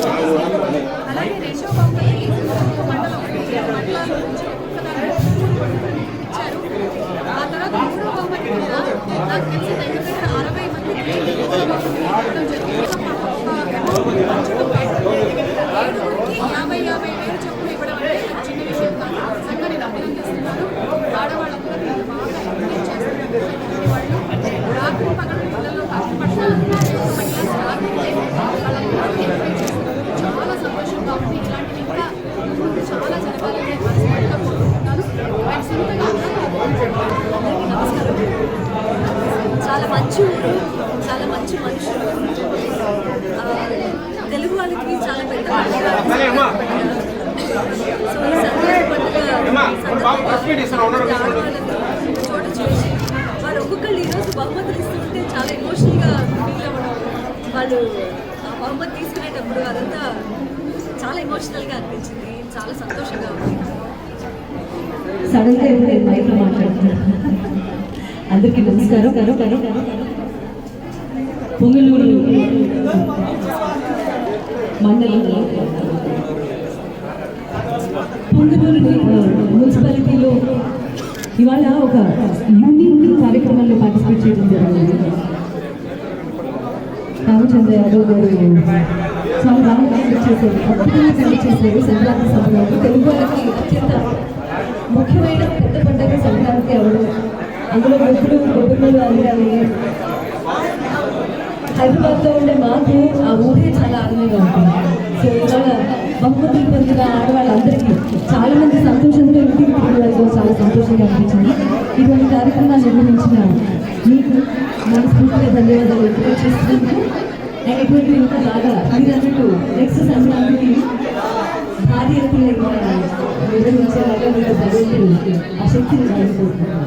అలాగే రెండో బహుమతి ఒక్కొక్క మండలం అంటే ఏడు మండలాల నుంచి ఒక్కొక్క దాంట్లో మూడు మండలాలు ఇచ్చారు ఆ తర్వాత మూడో బహుమతి కూడా నాకు తెలిసి దగ్గర దగ్గర అరవై మందికి మూడో బహుమతి ఇవ్వడం జరిగింది ఒక amount పంచడం కాదు. ఏడుగురికి యాభై యాభై వేలు చొప్పున ఇవ్వడం అంటే అది చిన్న విషయం కాదు నిజంగా నేను అభినందిస్తున్నాను ఆడవాళ్ళందరూ దీన్ని బాగా ఎంకరేజ్ చేస్తున్నారు వాళ్ళు రాత్రి పగలు పిల్లలు కష్టపడుతున్నారు ఒక మహిళా సాధించే వాళ్ళందరూ ఎంకరేజ్ చేస్తున్నారు చాలా సంతోషంగా ఉంది ఇలాంటివి ఇంకా ముందు చాలా జరగాలని మనస్ఫూర్తిగా కోరుకుంటున్నాను అండ్ సొంతగా అందరికీ నమస్కారం చాలా మంచి ఊరు చాలా మంచి మనుషులు ఆ, తెలుగు వాళ్ళకి చాలా పెద్ద పండుగ. సో ఈ సంక్రాంతి పండుగ సందర్భంగా ఆడవాళ్ళందరూ చోట చేసి వారు ఒక్కొక్కళ్ళు ఈరోజు బహుమతులు ఇస్తుంటే చాలా ఎమోషనల్గా ఫీల్ అవ్వడం. వాళ్ళు ఆ బహుమతి తీసుకునేటప్పుడు అదంతా చాలా ఎమోషనల్గా అనిపించింది. చాలా సంతోషంగా ఉంది. సడన్గా ఇప్పుడు నేను మైక్ మాట్లాడుతున్నాను అందరికీ నమస్కారం. కరో కరో కరో పొంగలూరు మండలంలో పొంగలూరు మున్సిపాలిటీలో ఇవాళ ఒక యూనిక్ కార్యక్రమంలో పార్టిసిపేట్ చేయడం జరిగింది. రామచంద్ర యాదవ్ గారు చాలా బాగా కండక్ట్ చేశారు. అద్భుతంగా కండక్ట్ చేశారు సంక్రాంతి సమయంలో తెలుగు వాళ్ళకి అత్యంత ముఖ్యమైన పెద్ద పండుగ సంక్రాంతి అవడం అందులో ముగ్గురు గొప్పలు అల్లాలి హైదరాబాద్లో ఉండే మాకు ఆ ఊరే చాలా ఆనందంగా ఉంటుంది సో ఇవాళ బహుమతులు పొందిన ఆడవాళ్ళందరికీ చాలా మంది సంతోషంతో ఇంటికి తిరిగి వెళ్ళడం చాలా సంతోషంగా అనిపించింది ఇటువంటి కార్యక్రమాలు మీకు మనస్ఫూర్తిగా ధన్యవాదాలు ఎక్కువ చేస్తున్నందుకు. అండ్ ఎటువంటి ఇంకా బాగా మీరు అన్నట్టు నెక్స్ట్ సంక్రాంతికి భారీ ఎత్తున నిర్వహించేలాగా మీకు భగవంతుడు ఆ శక్తిని కోరుకుంటున్నాను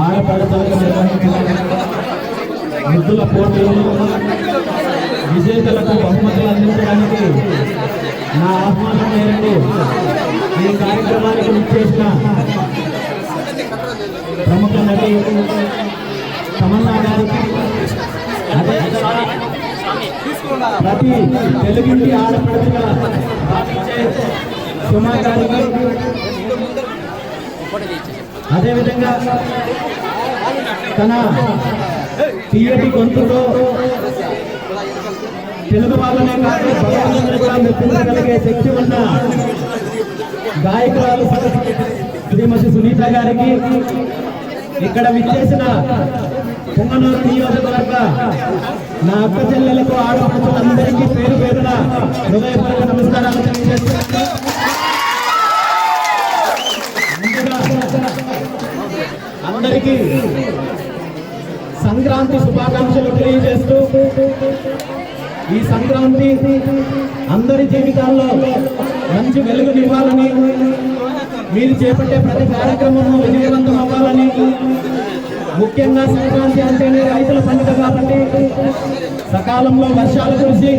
ఆడపడతలకు నిర్వహించిన ముద్దుల పోటీలు విజేతలకు బహుమతులు అందించడానికి నా ఆహ్వానం మేరకు ఈ కార్యక్రమానికి విచ్చేసిన ప్రముఖ నటి తమన్నా గారికి ప్రతి తెలుగింటి ఆడపడుతున్న సుమా గారికి అదేవిధంగా తన తీయటి గొంతుతో తెలుగు వాళ్ళనే కాదు భగవంతుని కూడా మెప్పించగలిగే శక్తి ఉన్న గాయకురాలు సరస్వతి శ్రీమతి సునీత గారికి ఇక్కడ విచ్చేసిన పొంగనూరు నియోజకవర్గ నా అక్క చెల్లెలకు ఆడపడుతులందరికీ పేరు పేరున హృదయపూర్వక నమస్కారాలు తెలియజేస్తున్నాను. అందరికీ సంక్రాంతి శుభాకాంక్షలు తెలియజేస్తూ ఈ సంక్రాంతి అందరి జీవితాల్లో మంచి వెలుగునివ్వాలని మీరు చేపట్టే ప్రతి కార్యక్రమము విజయవంతం అవ్వాలని ముఖ్యంగా సంక్రాంతి అంటేనే రైతుల పండుగ కాబట్టి సకాలంలో వర్షాలు కురిసి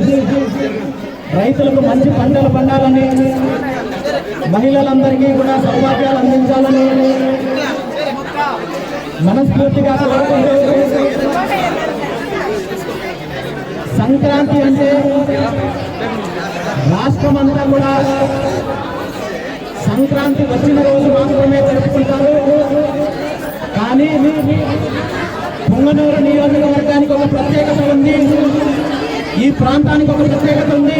రైతులకు మంచి పంటలు పండాలని మహిళలందరికీ కూడా సౌభాగ్యాలు అందించాలని మనస్ఫూర్తిగా కోరుకుంటూ సంక్రాంతి అంటే రాష్ట్రమంతా కూడా సంక్రాంతి వచ్చిన రోజు మాత్రమే జరుపుకుంటారు. కానీ పొంగనూరు నియోజకవర్గానికి ఒక ప్రత్యేకత ఉంది. ఈ ప్రాంతానికి ఒక ప్రత్యేకత ఉంది.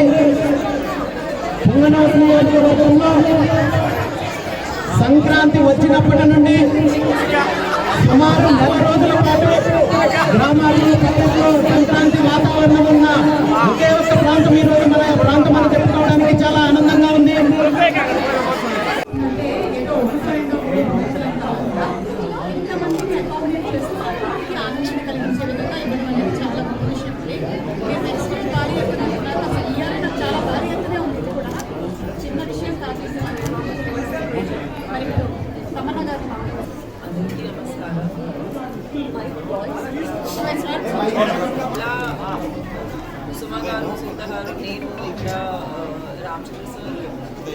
పొంగనూరు నియోజకవర్గంలో సంక్రాంతి వచ్చినప్పటి నుండి సుమారు నెల రోజుల పాటు గ్రామాల్లో పల్లెల్లో సంక్రాంతి వాతావరణం ఉన్న ఒకే ఒక్క ప్రాంతం ఈరోజు రోజు మన ప్రాంతం అని చెప్పుకోవడానికి చాలా ఆనందంగా ఉంది. Okay.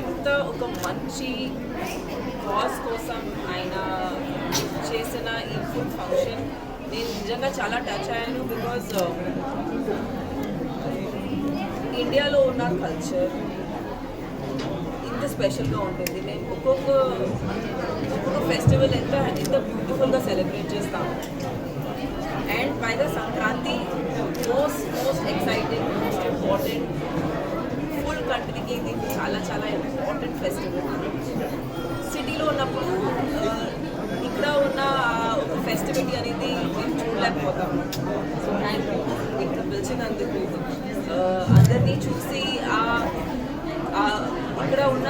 ఎంత ఒక మంచి కాజ్ కోసం ఆయన చేసిన ఈ ఫుడ్ ఫంక్షన్ నేను నిజంగా చాలా టచ్ అయ్యాను బికాజ్ ఇండియాలో uh, ఉన్న కల్చర్ ఇంత స్పెషల్గా ఉంటుంది. మేము ఒక్కొక్క ఒక్కొక్క ఫెస్టివల్ ఎంత ఎంత బ్యూటిఫుల్గా సెలబ్రేట్ చేస్తాము. And by the Sankranti most most exciting most important full కంట్రీకి ఇది చాలా చాలా ఇంపార్టెంట్ ఫెస్టివల్. సిటీలో ఉన్నప్పుడు ఇక్కడ ఉన్న ఆ ఒక ఫెస్టివిటీ అనేది మేము చూడలేకపోతాం. సో థ్యాంక్ యూ ఇక్కడ పిలిచినందుకు అందరినీ చూసి ఆ ఇక్కడ ఉన్న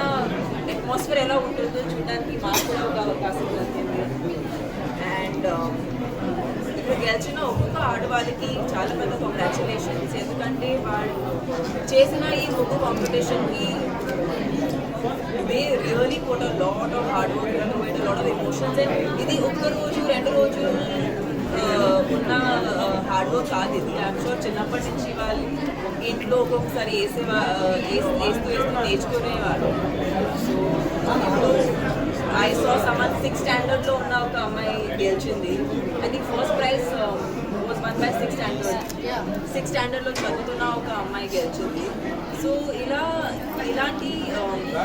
అట్మాస్ఫియర్ ఎలా ఉంటుందో చూడడానికి మాకు కూడా ఒక అవకాశం దొరికింది. అండ్ ఇక్కడ గెలిచిన ఒక్కొక్క ఆడవాళ్ళకి చాలా పెద్ద కంగ్రాచులేషన్స్ ఎందుకంటే వాళ్ళు చేసిన ఈ ముగ్గు కాంపిటీషన్కి really put a lot of hard work and weight lot of emotions. And ఇది ఒక్క రోజు రెండు రోజు ఆ, ఉన్న హార్డ్ వర్క్ కాదు ఇది. ఐఎమ్ షూర్ చిన్నప్పటి నుంచి వాళ్ళు ఇంట్లో ఒక్కొక్కసారి వేసే వేస్తూ వేస్తూ నేర్చుకునేవారు. So I so summer six స్టాండర్డ్లో ఉన్న ఒక అమ్మాయి గెలిచింది. I think first prize was won by six standard six స్టాండర్డ్లో చదువుతున్న ఒక అమ్మాయి గెలిచింది. సో ఇలా ఇలాంటి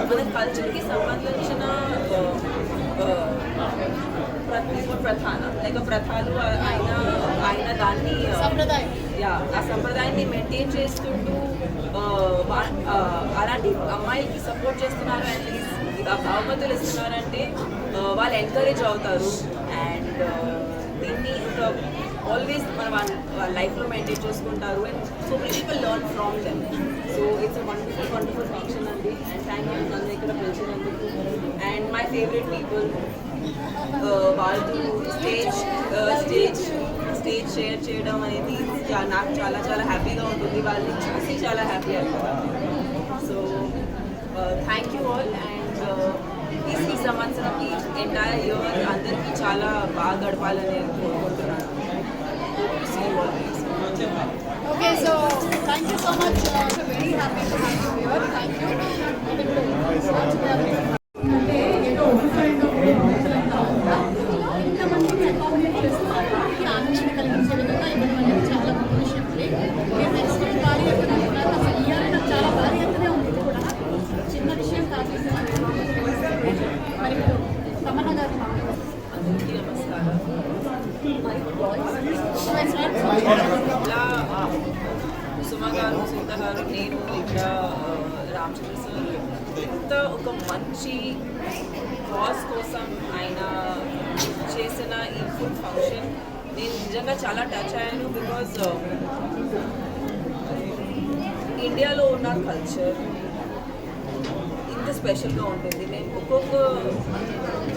మన కల్చర్కి సంబంధించిన ప్రతి ప్రధాన లైక్ ప్రథాలు ఆయన ఆయన దాన్ని. యా ఆ సంప్రదాయాన్ని మెయింటైన్ చేసుకుంటూ అలాంటి అమ్మాయిలకి సపోర్ట్ చేస్తున్నారు అండ్ బహుమతులు ఇస్తున్నారంటే వాళ్ళు ఎంకరేజ్ అవుతారు అండ్ దీన్ని ఇంకా ఆల్వేస్ మన లైఫ్లో మెయింటైన్ చేసుకుంటారు and so many people from from them so it's wonderful wonderful function అండి. అండ్ థ్యాంక్ యూ నన్ను ఇక్కడ పిలిచినందుకు. అండ్ మై ఫేవరెట్ పీపుల్ వాళ్ళు స్టేజ్ స్టేజ్ స్టేజ్ షేర్ చేయడం అనేది నాకు చాలా చాలా హ్యాపీగా ఉంటుంది. వాళ్ళని చూసి చాలా హ్యాపీ అయిపోతాను. So thank you all and ఈ సంవత్సరం ఈ ఎంటైర్ ఇయర్ అందరికీ చాలా బాగా గడపాలని కోరుకుంటున్నాను. Okay, so thank you so much. Uh, very happy to have you here. Thank you. నేను ఇక్కడ ఆ, రామచంద్ర సార్ ఇంత ఒక మంచి కాజ్ కోసం ఆయన చేసిన ఈ ఫుడ్ ఫంక్షన్ నేను నిజంగా చాలా టచ్ అయ్యాను బికాజ్ ఇండియాలో ఉన్న కల్చర్ ఇంత స్పెషల్గా ఉంటుంది. నేను ఒక్కొక్క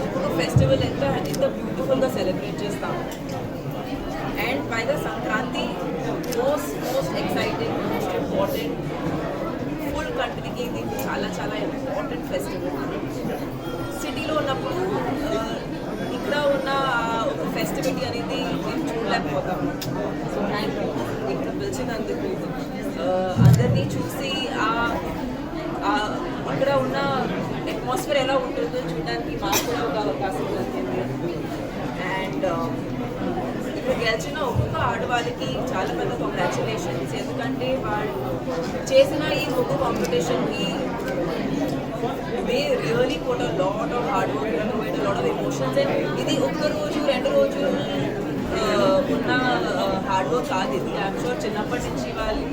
ఒక్కొక్క ఫెస్టివల్ ఎంత ఎంత బ్యూటిఫుల్గా సెలబ్రేట్ చేస్తాము అండ్ పైగా Sankranti most most exciting most important full కంట్రీకి ఇది చాలా చాలా ఇంపార్టెంట్ ఫెస్టివల్ సిటీలో ఉన్నప్పుడు ఇక్కడ ఉన్న ఆ ఒక ఫెస్టివిటీ అనేది మేము చూడలేకపోతాము సో థ్యాంక్ యూ ఇక్కడ పిలిచినందుకు అందరినీ చూసి ఆ ఇక్కడ ఉన్న అట్మాస్ఫియర్ ఎలా ఉంటుందో చూడడానికి మా కూడా ఒక అవకాశం దొరికింది అండ్ ఇక్కడ గెలిచిన ఒక్కొక్క వాళ్ళకి చాలా పెద్ద కంగ్రాచులేషన్స్ ఎందుకంటే వాళ్ళు చేసిన ఈ ఒక్కొక్క కాంపిటీషన్కి they really put a lot of hard work and lot of emotions and ఇది ఒక్క రోజు రెండు రోజు ఉన్న హార్డ్ వర్క్ కాదు ఇది. ఐఎమ్ షూర్ చిన్నప్పటి నుంచి వాళ్ళు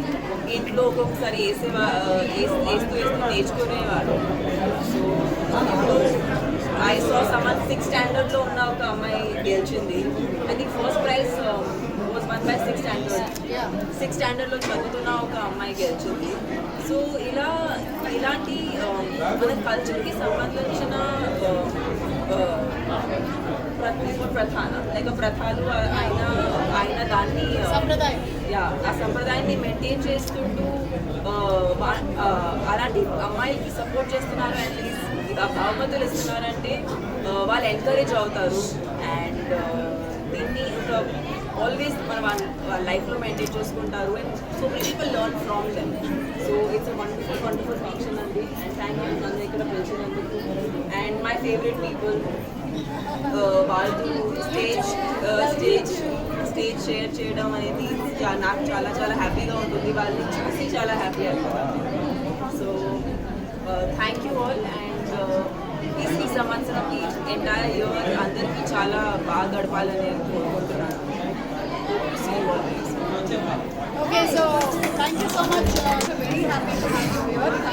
ఇంట్లో ఒక్కొక్కసారి వేసేవా వేస్తూ వేస్తూ నేర్చుకునేవారు. So I so summer six స్టాండర్డ్లో ఉన్న ఒక అమ్మాయి గెలిచింది. I think first prize by six standard six స్టాండర్డ్లో చదువుతున్న ఒక అమ్మాయి గెలిచింది. సో ఇలా ఇలాంటి మన కల్చర్కి సంబంధించిన ప్రధాన లైక్ ప్రథాలు ఆయన ఆయన దాన్ని. యా ఆ సంప్రదాయాన్ని మెయింటైన్ చేసుకుంటూ అలాంటి అమ్మాయిలకి సపోర్ట్ చేస్తున్నారు అండ్ ఆ బహుమతులు ఇస్తున్నారంటే వాళ్ళు ఎంకరేజ్ అవుతారు. అండ్ దీన్ని ఆల్వేస్ మన వాళ్ళ లైఫ్లో మెయింటైన్ చేసుకుంటారు and so many people from from them so it's a wonderful wonderful function అండి. అండ్ థ్యాంక్ యూ నన్ను ఇక్కడ పిలిచినందుకు. అండ్ మై ఫేవరెట్ పీపుల్ వాళ్ళతో స్టేజ్ స్టేజ్ స్టేజ్ షేర్ చేయడం అనేది నాకు చాలా చాలా హ్యాపీగా ఉంటుంది. వాళ్ళని చూసి చాలా హ్యాపీ అయిపోతాను. So thank you all and ఈ సంవత్సరం ఈ ఎంటైర్ ఇయర్ అందరికీ చాలా బాగా గడపాలని కోరుకుంటున్నాను. Okay, so thank you so much. Uh, very happy to have you here.